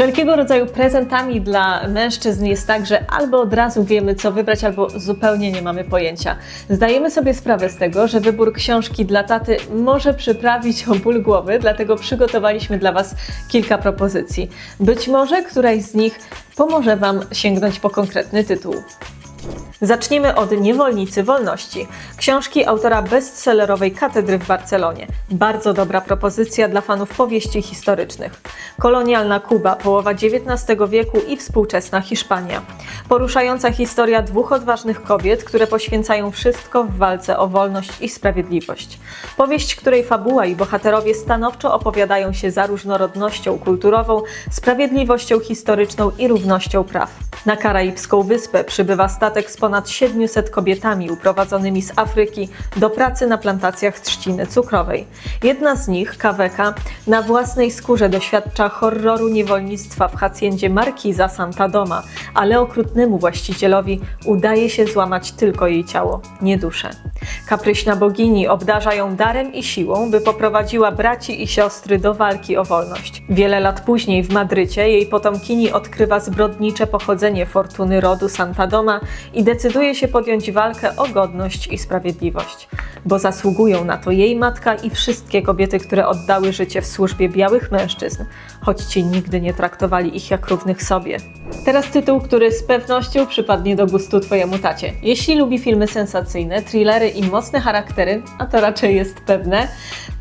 Wszelkiego rodzaju prezentami dla mężczyzn jest tak, że albo od razu wiemy, co wybrać, albo zupełnie nie mamy pojęcia. Zdajemy sobie sprawę z tego, że wybór książki dla taty może przyprawić o ból głowy, dlatego przygotowaliśmy dla Was kilka propozycji. Być może któraś z nich pomoże Wam sięgnąć po konkretny tytuł. Zaczniemy od Niewolnicy Wolności, książki autora bestsellerowej Katedry w Barcelonie. Bardzo dobra propozycja dla fanów powieści historycznych. Kolonialna Kuba, połowa XIX wieku i współczesna Hiszpania. Poruszająca historia dwóch odważnych kobiet, które poświęcają wszystko w walce o wolność i sprawiedliwość. Powieść, której fabuła i bohaterowie stanowczo opowiadają się za różnorodnością kulturową, sprawiedliwością historyczną i równością praw. Na karaibską wyspę przybywa statek z ponad 700 kobietami uprowadzonymi z Afryki do pracy na plantacjach trzciny cukrowej. Jedna z nich, Kaweka, na własnej skórze doświadcza horroru niewolnictwa w hacjendzie Markiza Santa Doma, ale okrutnemu właścicielowi udaje się złamać tylko jej ciało, nie duszę. Kapryśna bogini obdarza ją darem i siłą, by poprowadziła braci i siostry do walki o wolność. Wiele lat później w Madrycie jej potomkini odkrywa zbrodnicze pochodzenie fortuny rodu Santa Doma i decyduje się podjąć walkę o godność i sprawiedliwość, bo zasługują na to jej matka i wszystkie kobiety, które oddały życie w służbie białych mężczyzn, choć ci nigdy nie traktowali ich jak równych sobie. Teraz tytuł, który z pewnością przypadnie do gustu Twojemu tacie. Jeśli lubi filmy sensacyjne, thrillery i mocne charaktery, a to raczej jest pewne,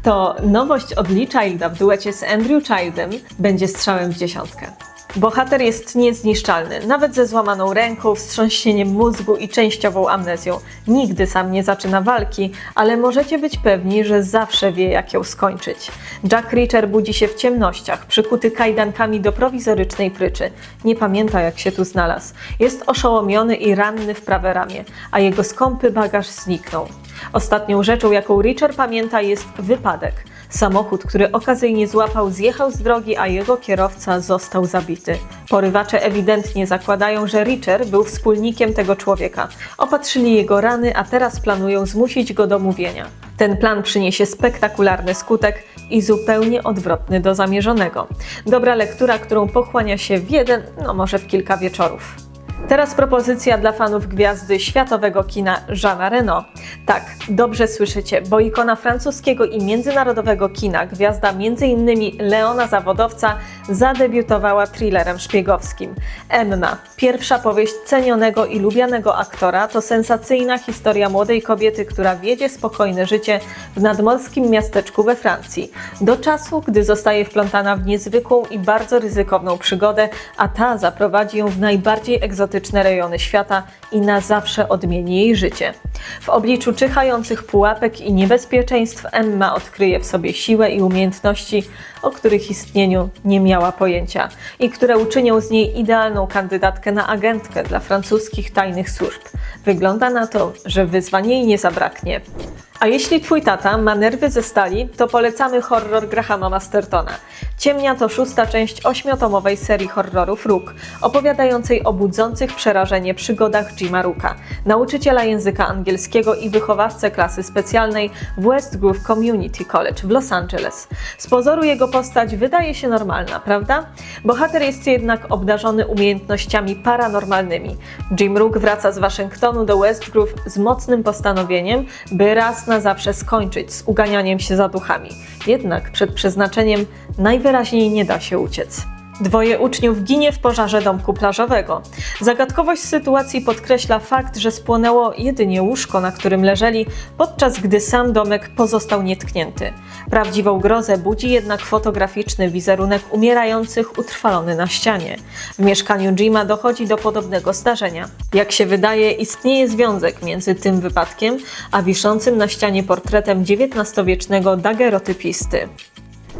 to nowość od Lee Childa w duecie z Andrew Childem będzie strzałem w dziesiątkę. Bohater jest niezniszczalny, nawet ze złamaną ręką, wstrząśnieniem mózgu i częściową amnezją. Nigdy sam nie zaczyna walki, ale możecie być pewni, że zawsze wie, jak ją skończyć. Jack Reacher budzi się w ciemnościach, przykuty kajdankami do prowizorycznej pryczy. Nie pamięta, jak się tu znalazł. Jest oszołomiony i ranny w prawe ramię, a jego skąpy bagaż zniknął. Ostatnią rzeczą, jaką Reacher pamięta, jest wypadek. Samochód, który okazyjnie złapał, zjechał z drogi, a jego kierowca został zabity. Porywacze ewidentnie zakładają, że Richer był wspólnikiem tego człowieka. Opatrzyli jego rany, a teraz planują zmusić go do mówienia. Ten plan przyniesie spektakularny skutek i zupełnie odwrotny do zamierzonego. Dobra lektura, którą pochłania się w jeden, no może w kilka wieczorów. Teraz propozycja dla fanów gwiazdy światowego kina Jeana Reno. Tak, dobrze słyszycie, bo ikona francuskiego i międzynarodowego kina, gwiazda m.in. Leona Zawodowca, zadebiutowała thrillerem szpiegowskim. Emma, pierwsza powieść cenionego i lubianego aktora, to sensacyjna historia młodej kobiety, która wiedzie spokojne życie w nadmorskim miasteczku we Francji. Do czasu, gdy zostaje wplątana w niezwykłą i bardzo ryzykowną przygodę, a ta zaprowadzi ją w najbardziej egzotyczne rejony świata i na zawsze odmieni jej życie. W obliczu czyhających pułapek i niebezpieczeństw Emma odkryje w sobie siłę i umiejętności, o których istnieniu nie miała pojęcia i które uczynią z niej idealną kandydatkę na agentkę dla francuskich tajnych służb. Wygląda na to, że wyzwań jej nie zabraknie. A jeśli twój tata ma nerwy ze stali, to polecamy horror Grahama Mastertona. Ciemnia to szósta część ośmiotomowej serii horrorów Rook, opowiadającej o budzących przerażenie przygodach Jima Rooka, nauczyciela języka angielskiego i wychowawcę klasy specjalnej w West Grove Community College w Los Angeles. Z pozoru jego postać wydaje się normalna, prawda? Bohater jest jednak obdarzony umiejętnościami paranormalnymi. Jim Rook wraca z Waszyngtonu do West Grove z mocnym postanowieniem, by raz na zawsze skończyć z uganianiem się za duchami. Jednak przed przeznaczeniem najwyraźniej nie da się uciec. Dwoje uczniów ginie w pożarze domku plażowego. Zagadkowość sytuacji podkreśla fakt, że spłonęło jedynie łóżko, na którym leżeli, podczas gdy sam domek pozostał nietknięty. Prawdziwą grozę budzi jednak fotograficzny wizerunek umierających utrwalony na ścianie. W mieszkaniu Jima dochodzi do podobnego zdarzenia. Jak się wydaje, istnieje związek między tym wypadkiem, a wiszącym na ścianie portretem XIX-wiecznego dagerotypisty.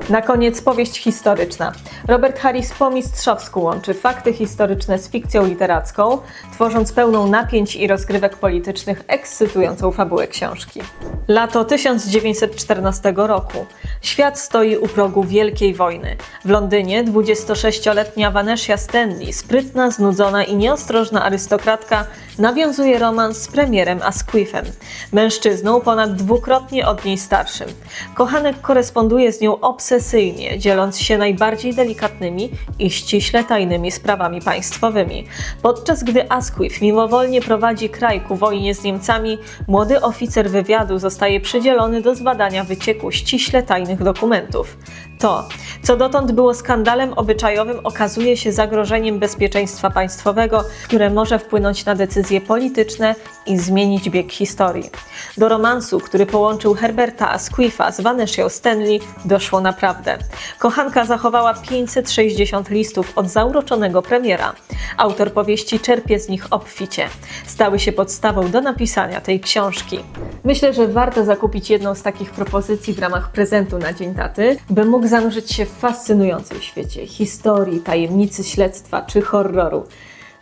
Na koniec powieść historyczna. Robert Harris po mistrzowsku łączy fakty historyczne z fikcją literacką, tworząc pełną napięć i rozgrywek politycznych ekscytującą fabułę książki. Lato 1914 roku. Świat stoi u progu Wielkiej Wojny. W Londynie 26-letnia Vanessa Stanley, sprytna, znudzona i nieostrożna arystokratka, nawiązuje romans z premierem Asquithem, mężczyzną ponad dwukrotnie od niej starszym. Kochanek koresponduje z nią obsesyjnie, dzieląc się najbardziej delikatnymi i ściśle tajnymi sprawami państwowymi. Podczas gdy Asquith mimowolnie prowadzi kraj ku wojnie z Niemcami, młody oficer wywiadu zostaje przydzielony do zbadania wycieku ściśle tajnych dokumentów. To, co dotąd było skandalem obyczajowym, okazuje się zagrożeniem bezpieczeństwa państwowego, które może wpłynąć na decyzje polityczne i zmienić bieg historii. Do romansu, który połączył Herberta Asquitha z Vanessią Stanley, doszło naprawdę. Kochanka zachowała 560 listów od zauroczonego premiera. Autor powieści czerpie z nich obficie. Stały się podstawą do napisania tej książki. Myślę, że warto zakupić jedną z takich propozycji w ramach prezentu na Dzień Taty, by mógł zanurzyć się w fascynującym świecie historii, tajemnicy śledztwa czy horroru.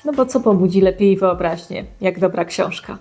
No bo co pobudzi lepiej wyobraźnię, jak dobra książka.